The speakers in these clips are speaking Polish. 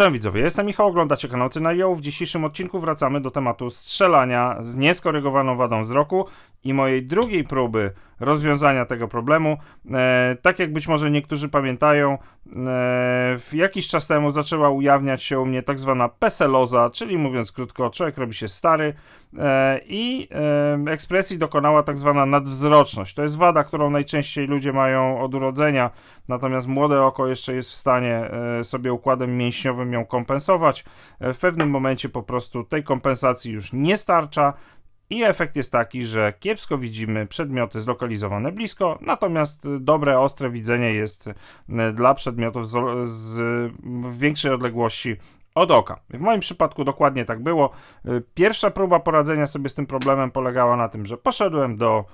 Cześć widzowie, jestem Michał, oglądacie kanał Cynają. W dzisiejszym odcinku wracamy do tematu strzelania z nieskorygowaną wadą wzroku i mojej drugiej próby rozwiązania tego problemu. E, tak jak być może niektórzy pamiętają, e, jakiś czas temu zaczęła ujawniać się u mnie tak zwana peseloza, czyli mówiąc krótko, człowiek robi się stary e, i e, ekspresji dokonała tak zwana nadwzroczność. To jest wada, którą najczęściej ludzie mają od urodzenia, natomiast młode oko jeszcze jest w stanie e, sobie układem mięśniowym ją kompensować. E, w pewnym momencie po prostu tej kompensacji już nie starcza. I efekt jest taki, że kiepsko widzimy przedmioty zlokalizowane blisko, natomiast dobre, ostre widzenie jest e, dla przedmiotów z, z większej odległości od oka. W moim przypadku dokładnie tak było. E, Pierwsza próba poradzenia sobie z tym problemem polegała na tym, że poszedłem do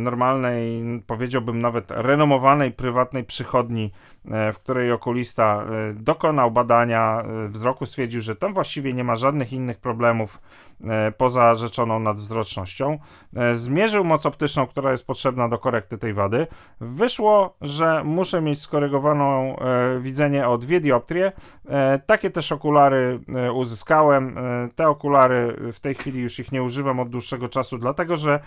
normalnej, powiedziałbym nawet renomowanej, prywatnej przychodni, e, w której okulista e, dokonał badania e, wzroku, stwierdził, że tam właściwie nie ma żadnych innych problemów e, poza rzeczoną nadwzrocznością. E, zmierzył moc optyczną, która jest potrzebna do korekty tej wady. Wyszło, że muszę mieć skorygowaną e, widzenie o dwie dioptrie. E, takie też okulary e, uzyskałem. E, te okulary w tej chwili już ich nie używam od dłuższego czasu, dlatego że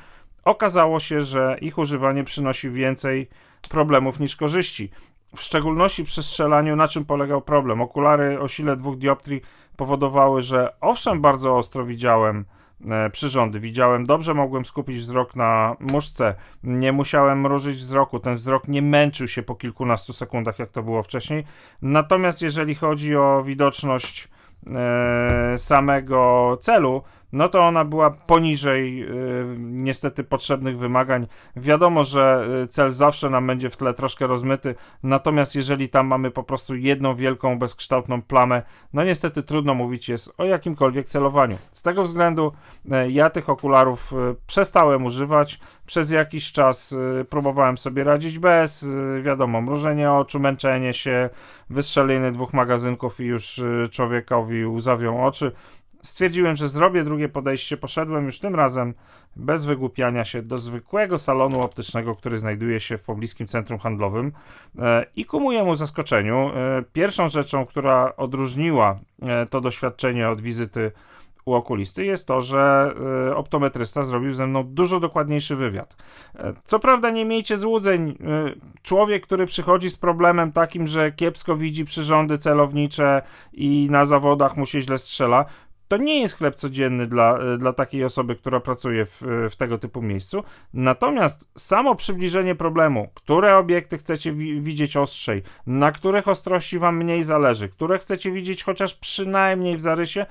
okazało się, że ich używanie przynosi więcej problemów niż korzyści. W szczególności przy strzelaniu, na czym polegał problem? Okulary o sile dwóch dioptrii powodowały, że owszem, bardzo ostro widziałem e, przyrządy, widziałem dobrze, mogłem skupić wzrok na muszce, nie musiałem mrużyć wzroku, ten wzrok nie męczył się po kilkunastu sekundach, jak to było wcześniej. Natomiast jeżeli chodzi o widoczność e, samego celu, no to ona była poniżej e, niestety potrzebnych wymagań. Wiadomo, że e, cel zawsze nam będzie w tle troszkę rozmyty, natomiast jeżeli tam mamy po prostu jedną wielką, bezkształtną plamę, no niestety trudno mówić jest o jakimkolwiek celowaniu. Z tego względu e, ja tych okularów e, przestałem używać. Przez jakiś czas e, próbowałem sobie radzić bez, wiadomo, mrużenie oczu, męczenie się, wystrzelenie dwóch magazynków i już człowiekowi łzawią oczy. Stwierdziłem, że zrobię drugie podejście. Poszedłem już tym razem bez wygłupiania się do zwykłego salonu optycznego, który znajduje się w pobliskim centrum handlowym. E, I ku mojemu zaskoczeniu, e, pierwszą rzeczą, która odróżniła e, to doświadczenie od wizyty u okulisty jest to, że optometrysta zrobił ze mną dużo dokładniejszy wywiad. Co prawda nie miejcie złudzeń, człowiek, który przychodzi z problemem takim, że kiepsko widzi przyrządy celownicze i na zawodach mu się źle strzela, to nie jest chleb codzienny dla, e, dla takiej osoby, która pracuje w, w tego typu miejscu. Natomiast samo przybliżenie problemu, które obiekty chcecie wi- widzieć ostrzej, na których ostrości wam mniej zależy, które chcecie widzieć chociaż przynajmniej w zarysie,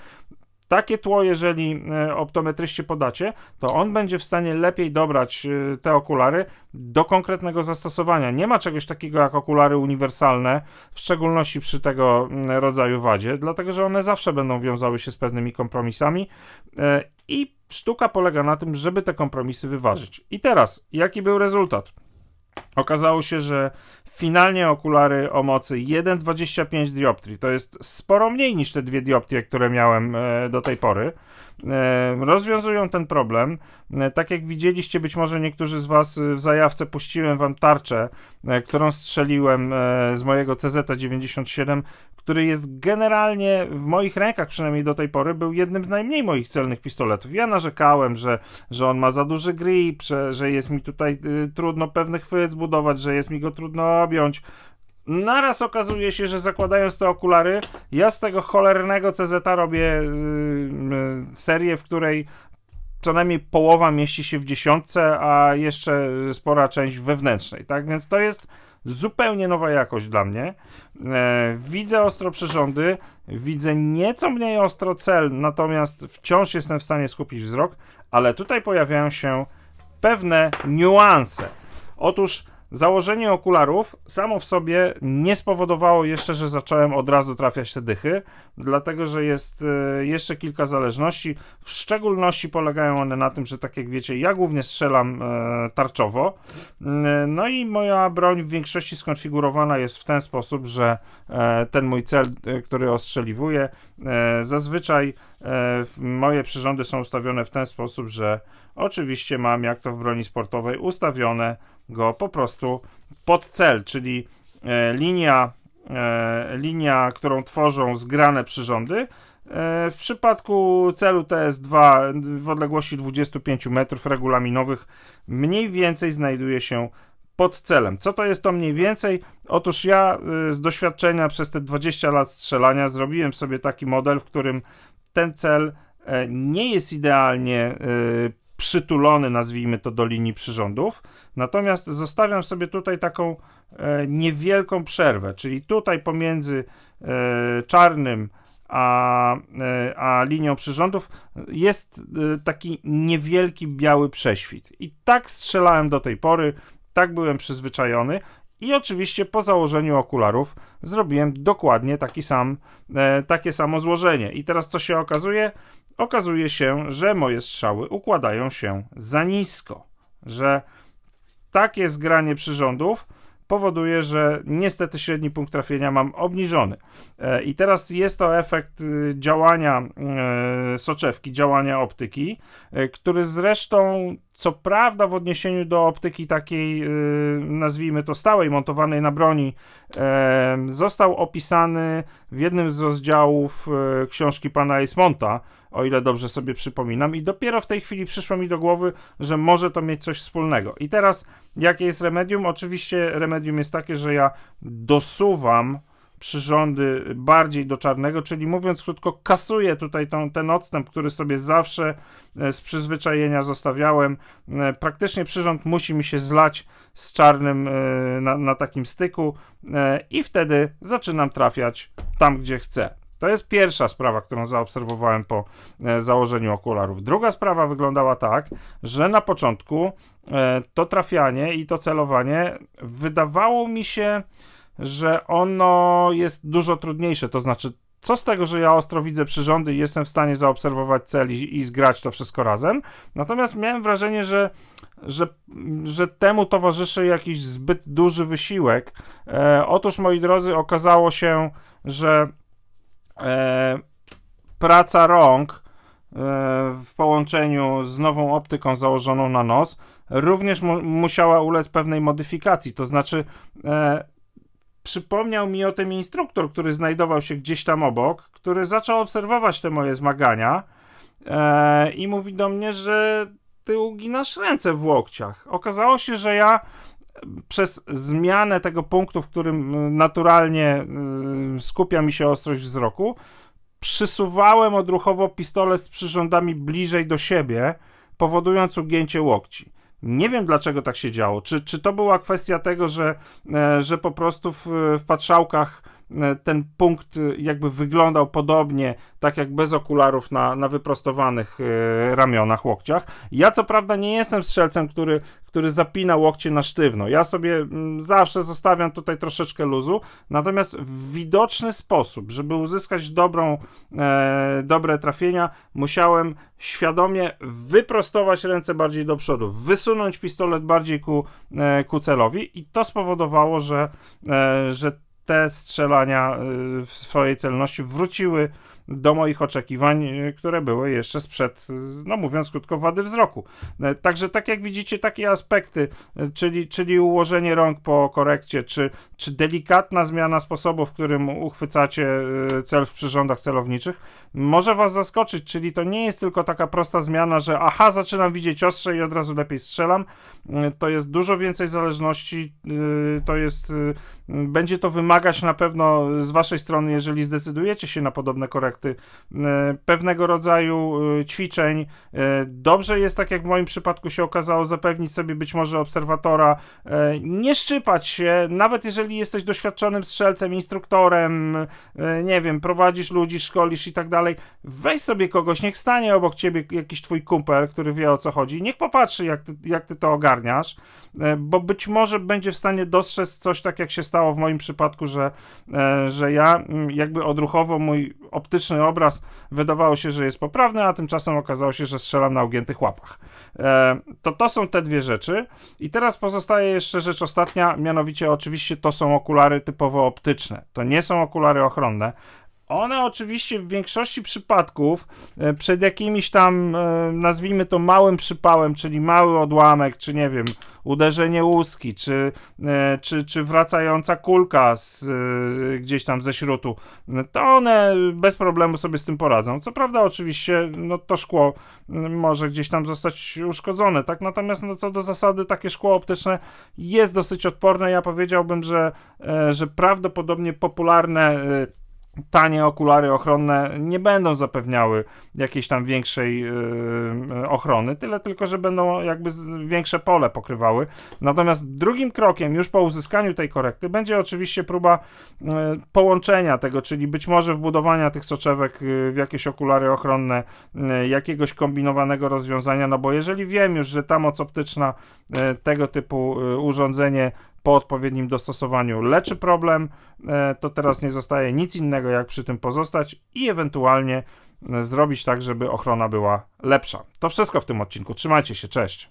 takie tło, jeżeli e, optometryście podacie, to on będzie w stanie lepiej dobrać e, te okulary do konkretnego zastosowania. Nie ma czegoś takiego jak okulary uniwersalne, w szczególności przy tego mm, rodzaju wadzie, dlatego że one zawsze będą wiązały się z pewnymi kompromisami e, i sztuka polega na tym, żeby te kompromisy wyważyć. I teraz, jaki był rezultat? Okazało się, że finalnie okulary o mocy 1,25 dioptrii, to jest sporo mniej niż te dwie dioptrie, które miałem e, do tej pory, rozwiązują ten problem. E, tak jak widzieliście, być może niektórzy z Was e, w zajawce puściłem Wam tarczę, e, którą strzeliłem e, z mojego CZ97, który jest generalnie w moich rękach, przynajmniej do tej pory, był jednym z najmniej moich celnych pistoletów. Ja narzekałem, że, że on ma za duży grip, że, że jest mi tutaj trudno pewny chwyt zbudować, że jest mi go trudno objąć. Naraz okazuje się, że zakładając te okulary, ja z tego cholernego CZ robię y, y, serię, w której co najmniej połowa mieści się w dziesiątce, a jeszcze spora część wewnętrznej, tak? Więc to jest zupełnie nowa jakość dla mnie. E, widzę ostro przyrządy, widzę nieco mniej ostro cel, natomiast wciąż jestem w stanie skupić wzrok, ale tutaj pojawiają się pewne niuanse. Otóż założenie okularów samo w sobie nie spowodowało jeszcze, że zacząłem od razu trafiać te dychy, dlatego że jest e, jeszcze kilka zależności. W szczególności polegają one na tym, że tak jak wiecie, ja głównie strzelam e, tarczowo. Mm, No i moja broń w większości skonfigurowana jest w ten sposób, że e, ten mój cel, e, który ostrzeliwuję, e, zazwyczaj e, moje przyrządy są ustawione w ten sposób, że oczywiście mam, jak to w broni sportowej, ustawione go po prostu pod cel, czyli e, linia e, linia, którą tworzą zgrane przyrządy. E, w przypadku celu TS2 w odległości 25 metrów regulaminowych mniej więcej znajduje się pod celem. Co to jest to mniej więcej? Otóż ja z doświadczenia przez te 20 lat strzelania zrobiłem sobie taki model, w którym ten cel nie jest idealnie przytulony, nazwijmy to, do linii przyrządów. Natomiast zostawiam sobie tutaj taką e, niewielką przerwę, czyli tutaj pomiędzy e, czarnym a, e, a linią przyrządów jest e, taki niewielki biały prześwit. I tak strzelałem do tej pory, tak byłem przyzwyczajony. I oczywiście po założeniu okularów zrobiłem dokładnie taki sam, e, takie samo złożenie. I teraz co się okazuje? Okazuje się, że moje strzały układają się za nisko, że takie zgranie przyrządów powoduje, że niestety średni punkt trafienia mam obniżony. E, I teraz jest to efekt y, działania e, soczewki, działania optyki, e, który zresztą, co prawda, w odniesieniu do optyki takiej, y, nazwijmy to stałej, montowanej na broni, został opisany w jednym z rozdziałów książki pana Esmonta, o ile dobrze sobie przypominam, i dopiero w tej chwili przyszło mi do głowy, że może to mieć coś wspólnego. I teraz, jakie jest remedium? Oczywiście remedium jest takie, że ja dosuwam przyrządy bardziej do czarnego, czyli mówiąc krótko, kasuję tutaj tą, ten odstęp, który sobie zawsze e, z przyzwyczajenia zostawiałem. E, praktycznie przyrząd musi mi się zlać z czarnym e, na, na takim styku i wtedy zaczynam trafiać tam, gdzie chcę. To jest pierwsza sprawa, którą zaobserwowałem po założeniu okularów. Druga sprawa wyglądała tak, że na początku to trafianie i to celowanie wydawało mi się że ono jest dużo trudniejsze. To znaczy, co z tego, że ja ostro widzę przyrządy i jestem w stanie zaobserwować cel i, i zgrać to wszystko razem. Natomiast miałem wrażenie, że, że, że temu towarzyszy jakiś zbyt duży wysiłek. E, otóż, moi drodzy, okazało się, że e, praca rąk e, w połączeniu z nową optyką założoną na nos również mu musiała ulec pewnej modyfikacji. To znaczy, e, przypomniał mi o tym instruktor, który znajdował się gdzieś tam obok, który zaczął obserwować te moje zmagania e, i mówi do mnie, że ty uginasz ręce w łokciach. Okazało się, że ja przez zmianę tego punktu, w którym naturalnie y, skupia mi się ostrość wzroku, przysuwałem odruchowo pistolet z przyrządami bliżej do siebie, powodując ugięcie łokci. Nie wiem dlaczego tak się działo. Czy, czy to była kwestia tego, że, e, że po prostu w, w patrzałkach ten punkt e, jakby wyglądał podobnie, tak jak bez okularów na, na wyprostowanych e, ramionach, łokciach. Ja co prawda nie jestem strzelcem, który, który zapina łokcie na sztywno. Ja sobie mm, zawsze zostawiam tutaj troszeczkę luzu, natomiast w widoczny sposób, żeby uzyskać dobrą, e, dobre trafienia, musiałem świadomie wyprostować ręce bardziej do przodu, wysunąć pistolet bardziej ku, e, ku celowi i to spowodowało, że, e, że te strzelania y, w swojej celności wróciły do moich oczekiwań, y, które były jeszcze sprzed, y, no mówiąc krótko, wady wzroku. E, także tak jak widzicie, takie aspekty, czyli, czyli ułożenie rąk po korekcie, czy, czy delikatna zmiana sposobu, w którym uchwycacie cel w przyrządach celowniczych, może was zaskoczyć, czyli to nie jest tylko taka prosta zmiana, że aha, zaczynam widzieć ostrze i od razu lepiej strzelam. To jest dużo więcej zależności, to jest będzie to wymagać na pewno z Waszej strony, jeżeli zdecydujecie się na podobne korekty, e, pewnego rodzaju e, ćwiczeń. E, dobrze jest, tak jak w moim przypadku się okazało, zapewnić sobie być może obserwatora, nie szczypać się, nawet jeżeli jesteś doświadczonym strzelcem, instruktorem, nie wiem, prowadzisz ludzi, szkolisz i tak dalej. Weź sobie kogoś, niech stanie obok ciebie jakiś twój kumpel, który wie o co chodzi, niech popatrzy, jak ty, jak ty to ogarniasz, bo być może będzie w stanie dostrzec coś tak, jak się stało w moim przypadku, że, że ja mm, jakby odruchowo mój optyczny obraz wydawało się, że jest poprawny, a tymczasem okazało się, że strzelam na ugiętych łapach. E, to to są te dwie rzeczy. I teraz pozostaje jeszcze rzecz ostatnia, mianowicie oczywiście to są okulary typowo optyczne. To nie są okulary ochronne One oczywiście w większości przypadków e, przed jakimiś tam, e, nazwijmy to małym przypałem, czyli mały odłamek, czy nie wiem, uderzenie łuski, czy, e, czy, czy wracająca kulka z, gdzieś tam ze śrutu, to one bez problemu sobie z tym poradzą. Co prawda oczywiście no, to szkło może gdzieś tam zostać uszkodzone, tak? Natomiast no, co do zasady takie szkło optyczne jest dosyć odporne. Ja powiedziałbym, że, że prawdopodobnie popularne tanie okulary ochronne nie będą zapewniały jakiejś tam większej yy, ochrony, tyle tylko, że będą jakby większe pole pokrywały. Natomiast drugim krokiem już po uzyskaniu tej korekty będzie oczywiście próba yy, połączenia tego, czyli być może wbudowania tych soczewek yy, w jakieś okulary ochronne, yy, jakiegoś kombinowanego rozwiązania, no bo jeżeli wiem już, że ta moc optyczna, yy, tego typu yy, urządzenie po odpowiednim dostosowaniu leczy problem, e, to teraz nie zostaje nic innego, jak przy tym pozostać i ewentualnie e, zrobić tak, żeby ochrona była lepsza. To wszystko w tym odcinku. Trzymajcie się, cześć.